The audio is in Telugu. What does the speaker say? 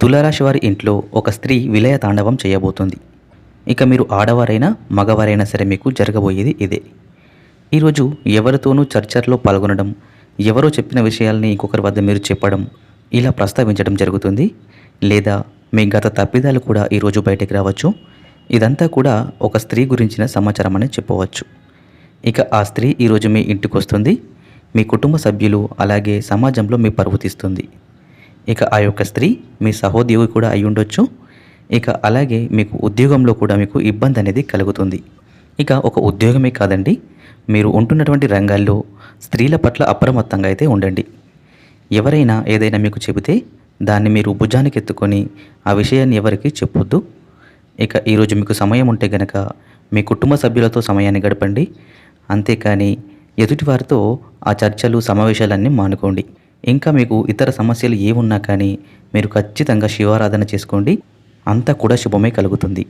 తులారాశి వారి ఇంట్లో ఒక స్త్రీ విలయ తాండవం చేయబోతుంది. ఇక మీరు ఆడవారైనా మగవారైనా సరే మీకు జరగబోయేది ఇదే. ఈరోజు ఎవరితోనూ చర్చల్లో పాల్గొనడం ఎవరో చెప్పిన విషయాల్ని ఇంకొకరి వద్ద మీరు చెప్పడం ఇలా ప్రస్తావించడం జరుగుతుంది. లేదా మీ గత తప్పిదాలు కూడా ఈరోజు బయటకు రావచ్చు. ఇదంతా కూడా ఒక స్త్రీ గురించిన సమాచారం అని చెప్పవచ్చు. ఇక ఆ స్త్రీ ఈరోజు మీ ఇంటికి వస్తుంది మీ కుటుంబ సభ్యులు అలాగే సమాజంలో మీ పరువు తీస్తుంది. ఇక ఆ యొక్క స్త్రీ మీ సహోద్యోగి కూడా అయి ఉండొచ్చు. ఇక అలాగే మీకు ఉద్యోగంలో కూడా మీకు ఇబ్బంది అనేది కలుగుతుంది. ఇక ఒక ఉద్యోగమే కాదండి మీరు ఉంటున్నటువంటి రంగాల్లో స్త్రీల పట్ల అప్రమత్తంగా అయితే ఉండండి. ఎవరైనా ఏదైనా మీకు చెబితే దాన్ని మీరు భుజానికి ఎత్తుకొని ఆ విషయాన్ని ఎవరికి చెప్పొద్దు. ఇక ఈరోజు మీకు సమయం ఉంటే గనక మీ కుటుంబ సభ్యులతో సమయాన్ని గడపండి. అంతేకాని ఎదుటివారితో ఆ చర్చలు సమావేశాలన్నీ మానుకోండి. ఇంకా మీకు ఇతర సమస్యలు ఏమున్నా కానీ మీరు ఖచ్చితంగా శివారాధన చేసుకోండి. అంతా కూడా శుభమే కలుగుతుంది.